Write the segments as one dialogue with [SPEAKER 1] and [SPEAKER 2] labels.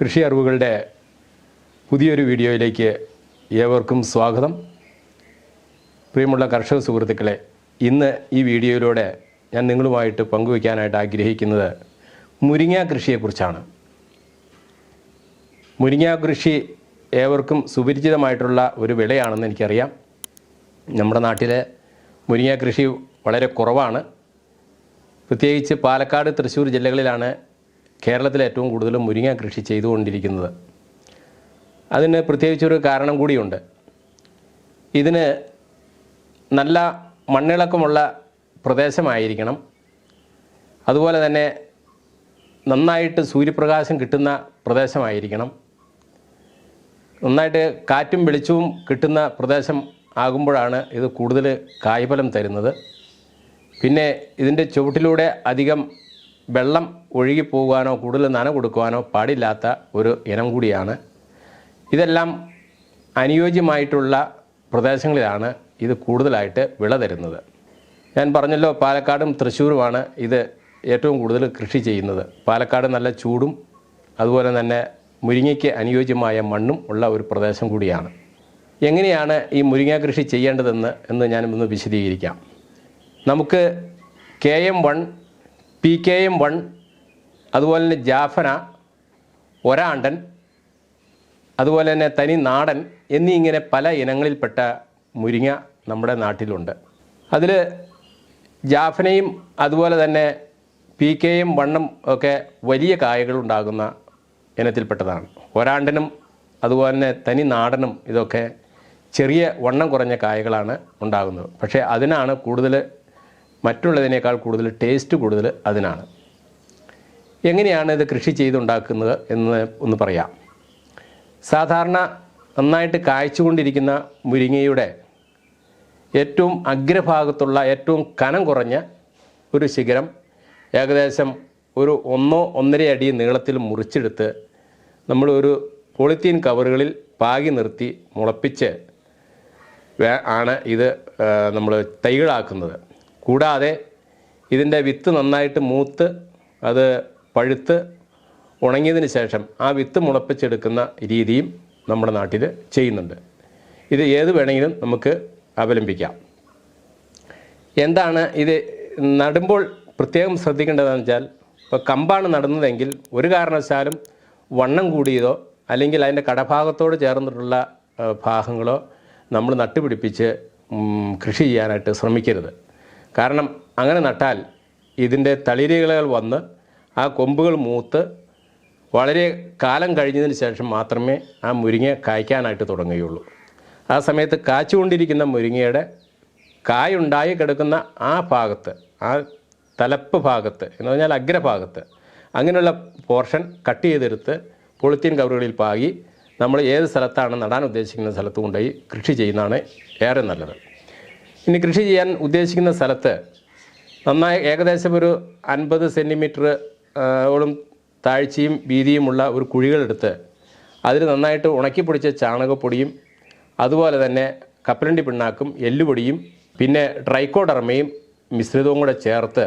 [SPEAKER 1] കൃഷി അറിവുകളുടെ പുതിയൊരു വീഡിയോയിലേക്ക് ഏവർക്കും സ്വാഗതം. പ്രിയമുള്ള കർഷക സുഹൃത്തുക്കളെ ഇന്ന് ഈ വീഡിയോയിലൂടെ ഞാൻ നിങ്ങളുമായിട്ട് പങ്കുവയ്ക്കാനായിട്ട് ആഗ്രഹിക്കുന്നത് മുരിങ്ങ കൃഷിയെക്കുറിച്ചാണ്. മുരിങ്ങ കൃഷി ഏവർക്കും സുപരിചിതമായിട്ടുള്ള ഒരു വിളയാണെന്ന് എനിക്കറിയാം. നമ്മുടെ നാട്ടിലെ മുരിങ്ങ കൃഷി വളരെ കുറവാണ്. പ്രത്യേകിച്ച് പാലക്കാട് തൃശ്ശൂർ ജില്ലകളിലാണ് കേരളത്തിൽ ഏറ്റവും കൂടുതൽ മുരിങ്ങ കൃഷി ചെയ്തുകൊണ്ടിരിക്കുന്നത്. അതിന് പ്രത്യേകിച്ചൊരു കാരണം കൂടിയുണ്ട്. ഇതിന് നല്ല മണ്ണിളക്കമുള്ള പ്രദേശമായിരിക്കണം. അതുപോലെ തന്നെ നന്നായിട്ട് സൂര്യപ്രകാശം കിട്ടുന്ന പ്രദേശമായിരിക്കണം. നന്നായിട്ട് കാറ്റും വെളിച്ചവും കിട്ടുന്ന പ്രദേശം ആകുമ്പോഴാണ് ഇത് കൂടുതൽ കായ്ഫലം തരുന്നത്. പിന്നെ ഇതിന്റെ ചുവട്ടിലൂടെ അധികം വെള്ളം ഒഴുകിപ്പോകാനോ കൂടുതൽ നന കൊടുക്കുവാനോ പാടില്ലാത്ത ഒരു ഇനം കൂടിയാണ്. ഇതെല്ലാം അനുയോജ്യമായിട്ടുള്ള പ്രദേശങ്ങളിലാണ് ഇത് കൂടുതലായിട്ട് വിള തരുന്നത്. ഞാൻ പറഞ്ഞല്ലോ പാലക്കാടും തൃശ്ശൂരുമാണ് ഇത് ഏറ്റവും കൂടുതൽ കൃഷി ചെയ്യുന്നത്. പാലക്കാട് നല്ല ചൂടും അതുപോലെ തന്നെ മുരിങ്ങയ്ക്ക് അനുയോജ്യമായ മണ്ണും ഉള്ള ഒരു പ്രദേശം കൂടിയാണ്. എങ്ങനെയാണ് ഈ മുരിങ്ങ കൃഷി ചെയ്യേണ്ടതെന്ന് എന്ന് ഞാൻ ഒന്ന് വിശദീകരിക്കാം. നമുക്ക് K M one P K M one അതുപോലെ തന്നെ ജാഫന ഒരാണ്ടൻ അതുപോലെ തന്നെ തനി നാടൻ എന്നീ ഇങ്ങനെ പല ഇനങ്ങളിൽപ്പെട്ട മുരിങ്ങ നമ്മുടെ നാട്ടിലുണ്ട്. അതിൽ ജാഫനയും അതുപോലെ തന്നെ പി കെയും വണ്ണും ഒക്കെ വലിയ കായകൾ ഉണ്ടാകുന്ന ഇനത്തിൽപ്പെട്ടതാണ്. ഒരാണ്ടനും അതുപോലെ തന്നെ തനി നാടനും ഇതൊക്കെ ചെറിയ വണ്ണം കുറഞ്ഞ കായകളാണ് ഉണ്ടാകുന്നത്. പക്ഷേ അതിനാണ് കൂടുതൽ മറ്റുള്ളതിനേക്കാൾ കൂടുതൽ ടേസ്റ്റ് കൂടുതൽ അതിനാണ്. എങ്ങനെയാണ് ഇത് കൃഷി ചെയ്തുണ്ടാക്കുന്നത് എന്ന് ഒന്ന് പറയാം. സാധാരണ നന്നായിട്ട് കായ്ച്ചുകൊണ്ടിരിക്കുന്ന മുരിങ്ങയുടെ ഏറ്റവും അഗ്രഭാഗത്തുള്ള ഏറ്റവും കനം കുറഞ്ഞ ഒരു ശിഖരം ഏകദേശം ഒരു ഒന്നോ ഒന്നര അടി നീളത്തിൽ മുറിച്ചെടുത്ത് നമ്മൾ ഒരു പോളിത്തീൻ കവറുകളിൽ പാകി നിർത്തി മുളപ്പിച്ച് ആണ് ഇത് നമ്മൾ തൈകളാക്കുന്നത്. കൂടാതെ ഇതിന്റെ വിത്ത് നന്നായിട്ട് മൂത്ത് അത് പഴുത്ത് ഉണങ്ങിയതിന് ശേഷം ആ വിത്ത് മുളപ്പിച്ചെടുക്കുന്ന രീതിയും നമ്മുടെ നാട്ടിൽ ചെയ്യുന്നുണ്ട്. ഇത് ഏത് വേണമെങ്കിലും നമുക്ക് അവലംബിക്കാം. എന്താണ് ഇത്? നടുമ്പോൾ പ്രത്യേകം ശ്രദ്ധിക്കേണ്ടതെന്ന് വെച്ചാൽ ഇപ്പോൾ കമ്പാണ് നടുന്നതെങ്കിൽ ഒരു കാരണവശാലും വണ്ണം കൂടിയതോ അല്ലെങ്കിൽ അതിന്റെ കടഭാഗത്തോട് ചേർന്നിട്ടുള്ള ഭാഗങ്ങളോ നമ്മൾ നട്ടുപിടിപ്പിച്ച് കൃഷി ചെയ്യാനായിട്ട് ശ്രമിക്കരുത്. കാരണം അങ്ങനെ നട്ടാൽ ഇതിന്റെ തളിരികളകൾ വന്ന് ആ കൊമ്പുകൾ മൂത്ത് വളരെ കാലം കഴിഞ്ഞതിന് ശേഷം മാത്രമേ ആ മുരിങ്ങ കായ്ക്കാനായിട്ട് തുടങ്ങുകയുള്ളൂ. ആ സമയത്ത് കാച്ചുകൊണ്ടിരിക്കുന്ന മുരിങ്ങയുടെ കായുണ്ടായി കിടക്കുന്ന ആ ഭാഗത്ത് ആ തലപ്പ് ഭാഗത്ത് എന്ന് പറഞ്ഞാൽ അഗ്രഭാഗത്ത് അങ്ങനെയുള്ള പോർഷൻ കട്ട് ചെയ്തെടുത്ത് പൊളിത്തീൻ കവറുകളിൽ പാകി നമ്മൾ ഏത് സ്ഥലത്താണ് നടാൻ ഉദ്ദേശിക്കുന്ന സ്ഥലത്ത് കൊണ്ടുപോയി കൃഷി ചെയ്യുന്നതാണ് ഏറെ നല്ലത്. ഇനി കൃഷി ചെയ്യാൻ ഉദ്ദേശിക്കുന്ന സ്ഥലത്ത് നന്നായി ഏകദേശം ഒരു അൻപത് സെന്റിമീറ്റർ ഓളം താഴ്ചയും വീതിയുമുള്ള ഒരു കുഴികളെടുത്ത് അതിൽ നന്നായിട്ട് ഉണക്കി പൊടിച്ച ചാണകപ്പൊടിയും അതുപോലെ തന്നെ കപ്പലണ്ടി പിണ്ണാക്കും എല്ലുപൊടിയും പിന്നെ ട്രൈക്കോഡർമയും മിശ്രിതവും കൂടെ ചേർത്ത്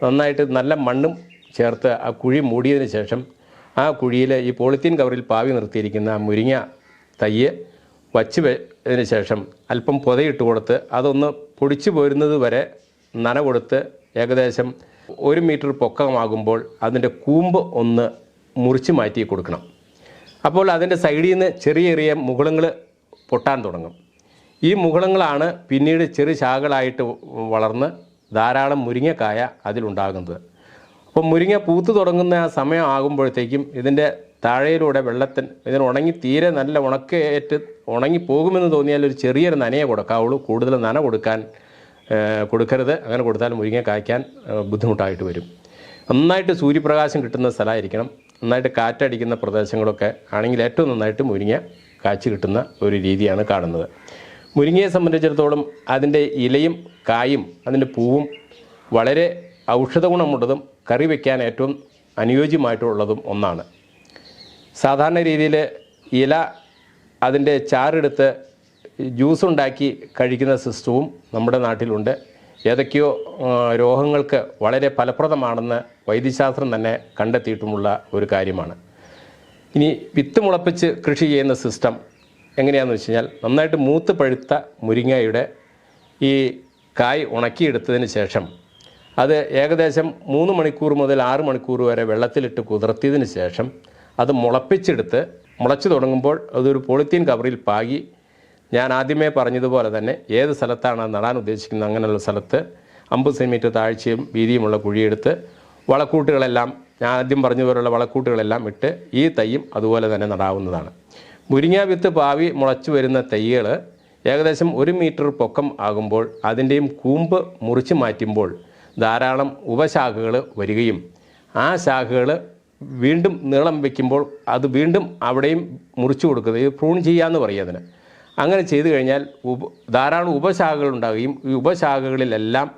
[SPEAKER 1] നന്നായിട്ട് നല്ല മണ്ണും ചേർത്ത് ആ കുഴി മൂടിയതിന് ശേഷം ആ കുഴിയിൽ ഈ പോളിത്തീൻ കവറിൽ പാവി നിർത്തിയിരിക്കുന്ന മുരിങ്ങ തയ്യ് വച്ച് വെച്ചതിന് ശേഷം അല്പം പൊതയിട്ട് കൊടുത്ത് അതൊന്ന് പൊടിച്ചു പോരുന്നത് വരെ നന കൊടുത്ത് ഏകദേശം ഒരു മീറ്റർ പൊക്കമാകുമ്പോൾ അതിന്റെ കൂമ്പ് ഒന്ന് മുറിച്ച് മാറ്റി കൊടുക്കണം. അപ്പോൾ അതിന്റെ സൈഡിൽ നിന്ന് ചെറിയ ചെറിയ മുകുളങ്ങൾ പൊട്ടാൻ തുടങ്ങും. ഈ മുകുളങ്ങളാണ് പിന്നീട് ചെറു ശാഖകളായിട്ട് വളർന്ന് ധാരാളം മുരിങ്ങക്കായ അതിലുണ്ടാകുന്നത്. അപ്പോൾ മുരിങ്ങ പൂത്ത് തുടങ്ങുന്ന ആ സമയം ആകുമ്പോഴത്തേക്കും ഇതിന്റെ താഴെയിലൂടെ വെള്ളത്തിന് ഇതിന് ഉണങ്ങി തീരെ നല്ല ഉണക്കേറ്റ് ഉണങ്ങി പോകുമെന്ന് തോന്നിയാൽ ഒരു ചെറിയൊരു നനയെ കൊടുക്കാവുള്ളൂ കൂടുതൽ നന കൊടുക്കാൻ കൊടുക്കരുത്. അങ്ങനെ കൊടുത്താൽ മുരിങ്ങ കായ്ക്കാൻ ബുദ്ധിമുട്ടായിട്ട് വരും. നന്നായിട്ട് സൂര്യപ്രകാശം കിട്ടുന്ന സ്ഥലമായിരിക്കണം. നന്നായിട്ട് കാറ്റടിക്കുന്ന പ്രദേശങ്ങളൊക്കെ ആണെങ്കിൽ ഏറ്റവും നന്നായിട്ട് മുരിങ്ങ കാച്ചു കിട്ടുന്ന ഒരു രീതിയാണ് കാണുന്നത്. മുരിങ്ങയെ സംബന്ധിച്ചിടത്തോളം അതിന്റെ ഇലയും കായും അതിന്റെ പൂവും വളരെ ഔഷധ ഗുണമുള്ളതും കറി വയ്ക്കാൻ ഏറ്റവും അനുയോജ്യമായിട്ടുള്ളതും ഒന്നാണ്. സാധാരണ രീതിയിൽ ഇല അതിന്റെ ചാറെടുത്ത് ജ്യൂസ് ഉണ്ടാക്കി കഴിക്കുന്ന സിസ്റ്റവും നമ്മുടെ നാട്ടിലുണ്ട്. ഏതൊക്കെയോ രോഗങ്ങൾക്ക് വളരെ ഫലപ്രദമാണെന്ന് വൈദ്യശാസ്ത്രം തന്നെ കണ്ടെത്തിയിട്ടുമുള്ള ഒരു കാര്യമാണ്. ഇനി വിത്ത് മുളപ്പിച്ച് കൃഷി ചെയ്യുന്ന സിസ്റ്റം എങ്ങനെയാണെന്ന് വെച്ച് കഴിഞ്ഞാൽ നന്നായിട്ട് മൂത്ത് പഴുത്ത മുരിങ്ങയുടെ ഈ കായ് ഉണക്കിയെടുത്തതിന് ശേഷം അത് ഏകദേശം മൂന്ന് മണിക്കൂർ മുതൽ ആറ് മണിക്കൂർ വരെ വെള്ളത്തിലിട്ട് കുതിർത്തിയതിന് ശേഷം അത് മുളപ്പിച്ചെടുത്ത് മുളച്ചു തുടങ്ങുമ്പോൾ അതൊരു പോളിത്തീൻ കവറിൽ പാകി. ഞാൻ ആദ്യമേ പറഞ്ഞതുപോലെ തന്നെ ഏത് സ്ഥലത്താണ് നടാൻ ഉദ്ദേശിക്കുന്നത് അങ്ങനെയുള്ള സ്ഥലത്ത് അമ്പത് സെന്റിമീറ്റർ താഴ്ചയും വീതിയുമുള്ള കുഴിയെടുത്ത് വളക്കൂട്ടുകളെല്ലാം ഞാൻ ആദ്യം പറഞ്ഞതുപോലുള്ള വളക്കൂട്ടുകളെല്ലാം ഇട്ട് ഈ തൈയും അതുപോലെ തന്നെ നടാവുന്നതാണ്. മുരിങ്ങ വിത്ത് പാവി മുളച്ചു വരുന്ന തൈകൾ ഏകദേശം ഒരു മീറ്റർ പൊക്കം ആകുമ്പോൾ അതിന്റെയും കൂമ്പ് മുറിച്ച് മാറ്റുമ്പോൾ ധാരാളം ഉപശാഖകൾ വരികയും ആ ശാഖകൾ വീണ്ടും നീളം വയ്ക്കുമ്പോൾ അത് വീണ്ടും അവിടെയും മുറിച്ചു കൊടുക്കുക ഇത് പ്രൂൺ ചെയ്യാന്ന് പറയും അതിന്. അങ്ങനെ ചെയ്തു കഴിഞ്ഞാൽ ഉപ ധാരാളം ഉപശാഖകൾ ഉണ്ടാകുകയും ഈ ഉപശാഖകളിലെല്ലാം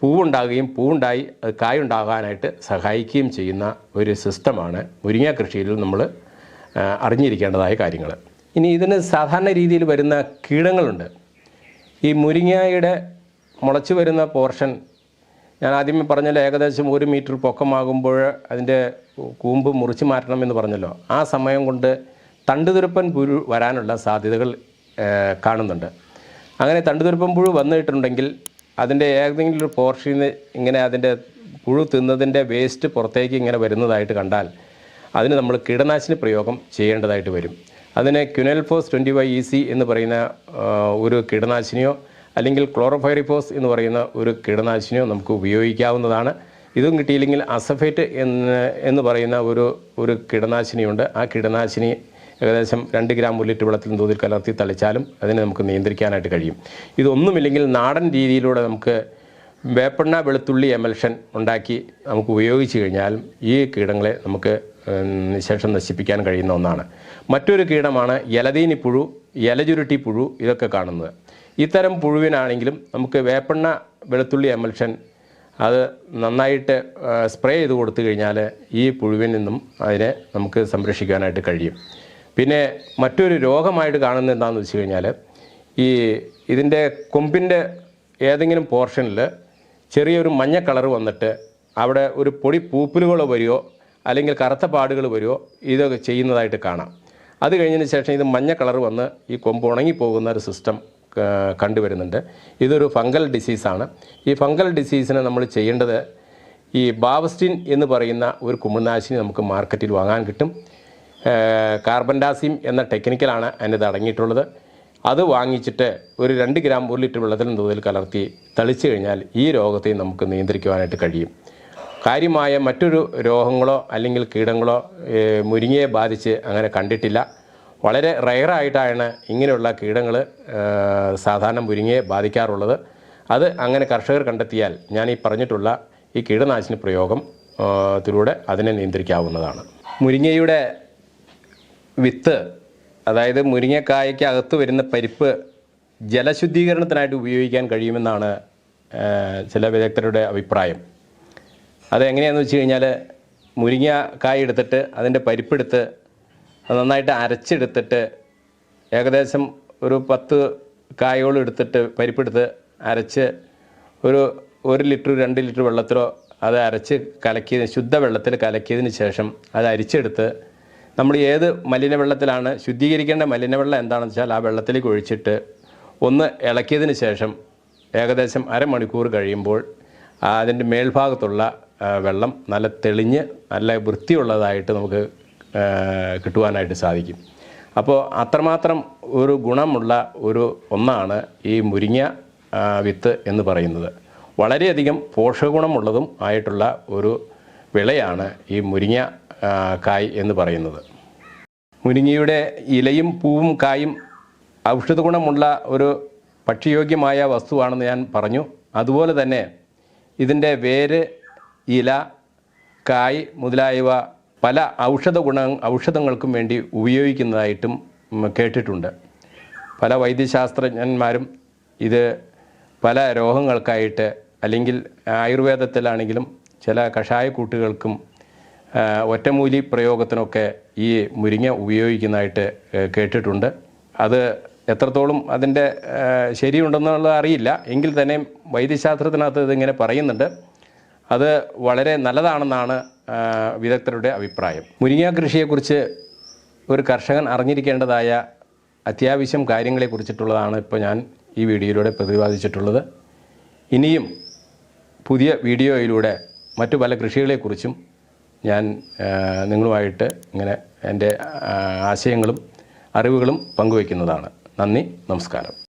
[SPEAKER 1] പൂവുണ്ടാകുകയും പൂവുണ്ടായി അത് കായുണ്ടാകാനായിട്ട് സഹായിക്കുകയും ചെയ്യുന്ന ഒരു സിസ്റ്റമാണ് മുരിങ്ങ കൃഷിയിൽ നമ്മൾ അറിഞ്ഞിരിക്കേണ്ടതായ കാര്യങ്ങൾ. ഇനി ഇതിന് സാധാരണ രീതിയിൽ വരുന്ന കീടങ്ങളുണ്ട്. ഈ മുരിങ്ങയുടെ മുളച്ചു വരുന്ന പോർഷൻ ഞാൻ ആദ്യമേ പറഞ്ഞല്ലോ ഏകദേശം ഒരു മീറ്റർ പൊക്കമാകുമ്പോൾ അതിന്റെ കൂമ്പ് മുറിച്ച് മാറ്റണമെന്ന് പറഞ്ഞല്ലോ. ആ സമയം കൊണ്ട് തണ്ടുതുരപ്പൻ പുഴു വരാനുള്ള സാധ്യതകൾ കാണുന്നുണ്ട്. അങ്ങനെ തണ്ടുതുരപ്പൻ പുഴു വന്നിട്ടുണ്ടെങ്കിൽ അതിന്റെ ഏതെങ്കിലും ഒരു പോർഷനിൽ ഇങ്ങനെ അതിന്റെ പുഴു തിന്നതിന്റെ വേസ്റ്റ് പുറത്തേക്ക് ഇങ്ങനെ വരുന്നതായിട്ട് കണ്ടാൽ അതിന് നമ്മൾ കീടനാശിനി പ്രയോഗം ചെയ്യേണ്ടതായിട്ട് വരും. അതിന് quinalphos twenty five E C എന്ന് പറയുന്ന ഒരു കീടനാശിനിയോ അല്ലെങ്കിൽ ക്ലോറോഫൈറിഫോസ് എന്ന് പറയുന്ന ഒരു കീടനാശിനിയോ നമുക്ക് ഉപയോഗിക്കാവുന്നതാണ്. ഇതും കിട്ടിയില്ലെങ്കിൽ അസഫേറ്റ് എന്ന് എന്ന് പറയുന്ന ഒരു ഒരു കീടനാശിനിയുണ്ട്. ആ കീടനാശിനി ഏകദേശം രണ്ട് ഗ്രാം ഒരു ലിറ്റർ വെള്ളത്തിൽ തോതിൽ കലർത്തി തളിച്ചാലും അതിനെ നമുക്ക് നിയന്ത്രിക്കാനായിട്ട് കഴിയും. ഇതൊന്നുമില്ലെങ്കിൽ നാടൻ രീതിയിലൂടെ നമുക്ക് വേപ്പെണ്ണ വെളുത്തുള്ളി എമൽഷൻ ഉണ്ടാക്കി നമുക്ക് ഉപയോഗിച്ച് കഴിഞ്ഞാലും ഈ കീടങ്ങളെ നമുക്ക് ശേഷം നശിപ്പിക്കാൻ കഴിയുന്ന ഒന്നാണ്. മറ്റൊരു കീടമാണ് ഇലതീനി പുഴു ഇലചുരുട്ടി പുഴു ഇതൊക്കെ കാണുന്നത്. ഇത്തരം പുഴുവിനാണെങ്കിലും നമുക്ക് വേപ്പെണ്ണ വെളുത്തുള്ളി എമൽഷൻ അത് നന്നായിട്ട് സ്പ്രേ ചെയ്ത് കൊടുത്തു കഴിഞ്ഞാൽ ഈ പുഴുവിൽ നിന്നും അതിനെ നമുക്ക് സംരക്ഷിക്കാനായിട്ട് കഴിയും. പിന്നെ മറ്റൊരു രോഗമായിട്ട് കാണുന്നത് എന്താണെന്ന് വെച്ച് കഴിഞ്ഞാൽ ഈ ഇതിന്റെ കൊമ്പിന്റെ ഏതെങ്കിലും പോർഷനിൽ ചെറിയൊരു മഞ്ഞ കളർ വന്നിട്ട് അവിടെ ഒരു പൊടി പൂപ്പലുകളോ വരികയോ അല്ലെങ്കിൽ കറുത്ത പാടുകൾ വരികയോ ഇതൊക്കെ ചെയ്യുന്നതായിട്ട് കാണാം. അത് കഴിഞ്ഞതിന് ശേഷം ഇത് മഞ്ഞ കളർ വന്ന് ഈ കൊമ്പ് ഉണങ്ങിപ്പോകുന്ന ഒരു സിസ്റ്റം കണ്ടുവരുന്നുണ്ട്. ഇതൊരു ഫംഗൽ ഡിസീസാണ്. ഈ ഫംഗൽ ഡിസീസിനെ നമ്മൾ ചെയ്യേണ്ടത് ഈ ബാവസ്റ്റിൻ എന്ന് പറയുന്ന ഒരു കുമിൾനാശിനി നമുക്ക് മാർക്കറ്റിൽ വാങ്ങാൻ കിട്ടും. കാർബൻഡാസിം എന്ന ടെക്നിക്കലാണ് അതിനത് അടങ്ങിയിട്ടുള്ളത്. അത് വാങ്ങിച്ചിട്ട് ഒരു രണ്ട് ഗ്രാം ഒരു ലിറ്റർ വെള്ളത്തിൽ തോതിൽ കലർത്തി തളിച്ചു കഴിഞ്ഞാൽ ഈ രോഗത്തെ നമുക്ക് നിയന്ത്രിക്കുവാനായിട്ട് കഴിയും. കാര്യമായ മറ്റൊരു രോഗങ്ങളോ അല്ലെങ്കിൽ കീടങ്ങളോ മുരിങ്ങയെ ബാധിച്ച് അങ്ങനെ കണ്ടിട്ടില്ല. വളരെ റയറായിട്ടാണ് ഇങ്ങനെയുള്ള കീടങ്ങൾ സാധാരണ മുരിങ്ങയെ ബാധിക്കാറുള്ളത്. അത് അങ്ങനെ കർഷകർ കണ്ടെത്തിയാൽ ഞാൻ ഈ പറഞ്ഞിട്ടുള്ള ഈ കീടനാശിനി പ്രയോഗം ത്തിലൂടെ അതിനെ നിയന്ത്രിക്കാവുന്നതാണ്. മുരിങ്ങയുടെ വിത്ത് അതായത് മുരിങ്ങക്കായ്ക്ക് അകത്ത് വരുന്ന പരിപ്പ് ജലശുദ്ധീകരണത്തിനായിട്ട് ഉപയോഗിക്കാൻ കഴിയുമെന്നാണ് ചില വിദഗ്ധരുടെ അഭിപ്രായം. അതെങ്ങനെയാണെന്ന് വെച്ച് കഴിഞ്ഞാൽ മുരിങ്ങ കായ എടുത്തിട്ട് അതിന്റെ പരിപ്പെടുത്ത് അത് നന്നായിട്ട് അരച്ചെടുത്തിട്ട് ഏകദേശം ഒരു പത്ത് കായോളം എടുത്തിട്ട് പരിപ്പെടുത്ത് അരച്ച് ഒരു ഒരു ലിറ്റർ രണ്ട് ലിറ്റർ വെള്ളത്തിലോ അത് അരച്ച് കലക്കിയതിന് ശുദ്ധ വെള്ളത്തിൽ കലക്കിയതിന് ശേഷം അത് അരിച്ചെടുത്ത് നമ്മൾ ഏത് മലിനവെള്ളത്തിലാണ് ശുദ്ധീകരിക്കേണ്ട മലിനവെള്ളം എന്താണെന്ന് വെച്ചാൽ ആ വെള്ളത്തിലേക്ക് ഒഴിച്ചിട്ട് ഒന്ന് ഇളക്കിയതിന് ശേഷം ഏകദേശം അരമണിക്കൂർ കഴിയുമ്പോൾ അതിന്റെ മേൽഭാഗത്തുള്ള വെള്ളം നല്ല തെളിഞ്ഞ് നല്ല വൃത്തിയുള്ളതായിട്ട് നമുക്ക് കിട്ടുവാനായിട്ട് സാധിക്കും. അപ്പോൾ അത്രമാത്രം ഒരു ഗുണമുള്ള ഒരു ഒന്നാണ് ഈ മുരിങ്ങ വിത്ത് എന്ന് പറയുന്നത്. വളരെയധികം പോഷകഗുണമുള്ളതും ആയിട്ടുള്ള ഒരു വിളയാണ് ഈ മുരിങ്ങ കായ് എന്ന് പറയുന്നത്. മുരിങ്ങയുടെ ഇലയും പൂവും കായും ഔഷധ ഗുണമുള്ള ഒരു ഭക്ഷ്യയോഗ്യമായ വസ്തുവാണെന്ന് ഞാൻ പറഞ്ഞു. അതുപോലെ തന്നെ ഇതിന്റെ വേര് ഇല കായ് മുതലായവ പല ഔഷധ ഗുണ ഔഷധങ്ങൾക്കും വേണ്ടി ഉപയോഗിക്കുന്നതായിട്ടും കേട്ടിട്ടുണ്ട്. പല വൈദ്യശാസ്ത്രജ്ഞന്മാരും ഇത് പല രോഗങ്ങൾക്കായിട്ട് അല്ലെങ്കിൽ ആയുർവേദത്തിലാണെങ്കിലും ചില കഷായക്കൂട്ടുകൾക്കും ഒറ്റമൂലി പ്രയോഗത്തിനൊക്കെ ഈ മുരിങ്ങ ഉപയോഗിക്കുന്നതായിട്ട് കേട്ടിട്ടുണ്ട്. അത് എത്രത്തോളം അതിന്റെ ശരിയുണ്ടെന്നുള്ളത് അറിയില്ല. എങ്കിൽ തന്നെയും വൈദ്യശാസ്ത്രത്തിനകത്ത് ഇതിങ്ങനെ പറയുന്നുണ്ട്. അത് വളരെ നല്ലതാണെന്നാണ് വിദഗ്ധരുടെ അഭിപ്രായം. മുരിങ്ങ കൃഷിയെക്കുറിച്ച് ഒരു കർഷകൻ അറിഞ്ഞിരിക്കേണ്ടതായ അത്യാവശ്യം കാര്യങ്ങളെക്കുറിച്ചിട്ടുള്ളതാണ് ഇപ്പോൾ ഞാൻ ഈ വീഡിയോയിലൂടെ പ്രതിപാദിച്ചിട്ടുള്ളത്. ഇനിയും പുതിയ വീഡിയോയിലൂടെ മറ്റു പല കൃഷികളെക്കുറിച്ചും ഞാൻ നിങ്ങളുമായിട്ട് ഇങ്ങനെ എന്റെ ആശയങ്ങളും അറിവുകളും പങ്കുവയ്ക്കുന്നതാണ്. നന്ദി നമസ്കാരം.